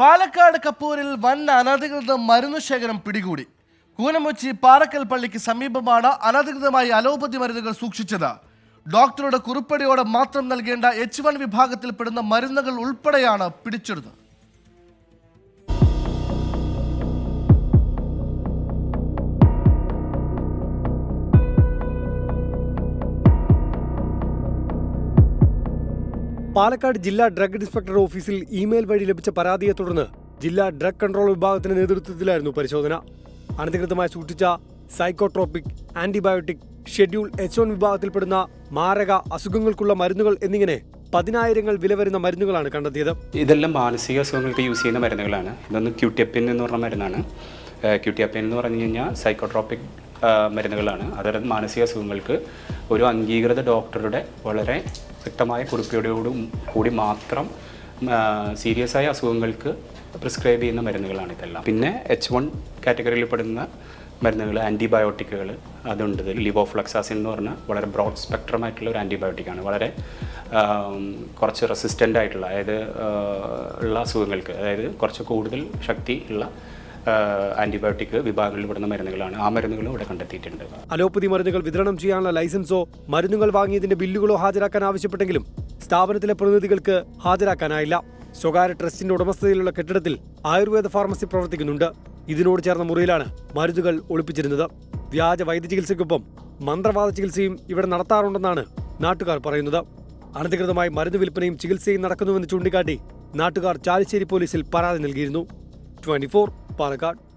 പാലക്കാട് കപ്പൂരിൽ വൻ അനധികൃത മരുന്ന് ശേഖരം പിടികൂടി. കൂനമുച്ചി പാറക്കൽ പള്ളിക്ക് സമീപമാണ് അനധികൃതമായി അലോപ്പതി മരുന്നുകൾ സൂക്ഷിച്ചത്. ഡോക്ടറുടെ കുറിപ്പടിയോടെ മാത്രം നൽകേണ്ട എച്ച് വൺ വിഭാഗത്തിൽപ്പെടുന്ന മരുന്നുകൾ ഉൾപ്പെടെയാണ് പിടിച്ചെടുത്തത്. പാലക്കാട് ജില്ലാ ഡ്രഗ് ഇൻസ്പെക്ടർ ഓഫീസിൽ ഇമെയിൽ വഴി ലഭിച്ച പരാതിയെ തുടർന്ന് ജില്ലാ ഡ്രഗ് കൺട്രോൾ വിഭാഗത്തിന്റെ നേതൃത്വത്തിലായിരുന്നു പരിശോധന. അനധികൃതമായി സൂക്ഷിച്ച psychotropic antibiotic schedule H one വിഭാഗത്തിൽപ്പെടുന്ന മാരക അസുഖങ്ങൾക്കുള്ള മരുന്നുകൾ എന്നിങ്ങനെ പതിനായിരങ്ങൾ വില വരുന്ന മരുന്നുകളാണ് കണ്ടെത്തിയത്. ഇതെല്ലാം മാനസിക അസുഖങ്ങൾക്ക് യൂസ് ചെയ്യുന്ന മരുന്നുകളാണ്. ഇതൊന്ന് ക്യൂട്ടിയപ്പിൻ എന്ന് പറഞ്ഞ മരുന്നാണ്. ക്യൂട്ടിയപ്പിൻ എന്ന് പറഞ്ഞു കഴിഞ്ഞാൽ സൈക്കോട്രോപിക് മരുന്നുകളാണ്. അതായത് മാനസിക അസുഖങ്ങൾക്ക് ഒരു അംഗീകൃത ഡോക്ടറുടെ വളരെ വ്യക്തമായ കുറിപ്പിയോടുകൂടും കൂടി മാത്രം സീരിയസ് ആയ അസുഖങ്ങൾക്ക് പ്രിസ്ക്രൈബ് ചെയ്യുന്ന മരുന്നുകളാണ് ഇതെല്ലാം. പിന്നെ എച്ച് വൺ കാറ്റഗറിയിൽ പെടുന്ന മരുന്നുകൾ ആന്റിബയോട്ടിക്കുകൾ അതുണ്ട്. ലിവോഫ്ലക്സാസിൻ എന്ന് പറഞ്ഞാൽ വളരെ ബ്രോഡ് സ്പെക്ട്രം ആയിട്ടുള്ള ഒരു ആന്റിബയോട്ടിക്കാണ് വളരെ കുറച്ച് റെസിസ്റ്റന്റ് ആയിട്ടുള്ള അതായത് ഉള്ള അസുഖങ്ങൾക്ക് അതായത് കുറച്ച് കൂടുതൽ ശക്തി ഉള്ള ആന്റിബയോട്ടിക് വിഭാഗങ്ങളിൽ പെടുന്ന മരുന്നുകളാണ്. ആ മരുന്നുകളും ഇവിടെ കണ്ടെത്തിയിട്ടുണ്ട്. അലോപ്പതി മരുന്നുകൾ വിതരണം ചെയ്യാനുള്ള ലൈസൻസോ മരുന്നുകൾ വാങ്ങിയതിന്റെ ബില്ലുകളോ ഹാജരാക്കാൻ ആവശ്യപ്പെട്ടെങ്കിലും സ്ഥാപനത്തിലെ പ്രതിനിധികൾക്ക് ഹാജരാക്കാനായില്ല. സ്വകാര്യ ട്രസ്റ്റിന്റെ ഉടമസ്ഥതയിലുള്ള കെട്ടിടത്തിൽ ആയുർവേദ ഫാർമസി പ്രവർത്തിക്കുന്നുണ്ട്. ഇതിനോട് ചേർന്ന മുറിയിലാണ് മരുന്നുകൾ ഒളിപ്പിച്ചിരുന്നത്. വ്യാജ വൈദ്യ ചികിത്സയ്ക്കൊപ്പം മന്ത്രവാദ ചികിത്സയും ഇവിടെ നടത്താറുണ്ടെന്നാണ് നാട്ടുകാർ പറയുന്നത്. അനധികൃതമായി മരുന്ന് വിൽപ്പനയും ചികിത്സയും നടക്കുന്നുവെന്ന് ചൂണ്ടിക്കാട്ടി നാട്ടുകാർ ചാലിശ്ശേരി പോലീസിൽ പരാതി നൽകിയിരുന്നു. ട്വന്റി പാലക്കാട്.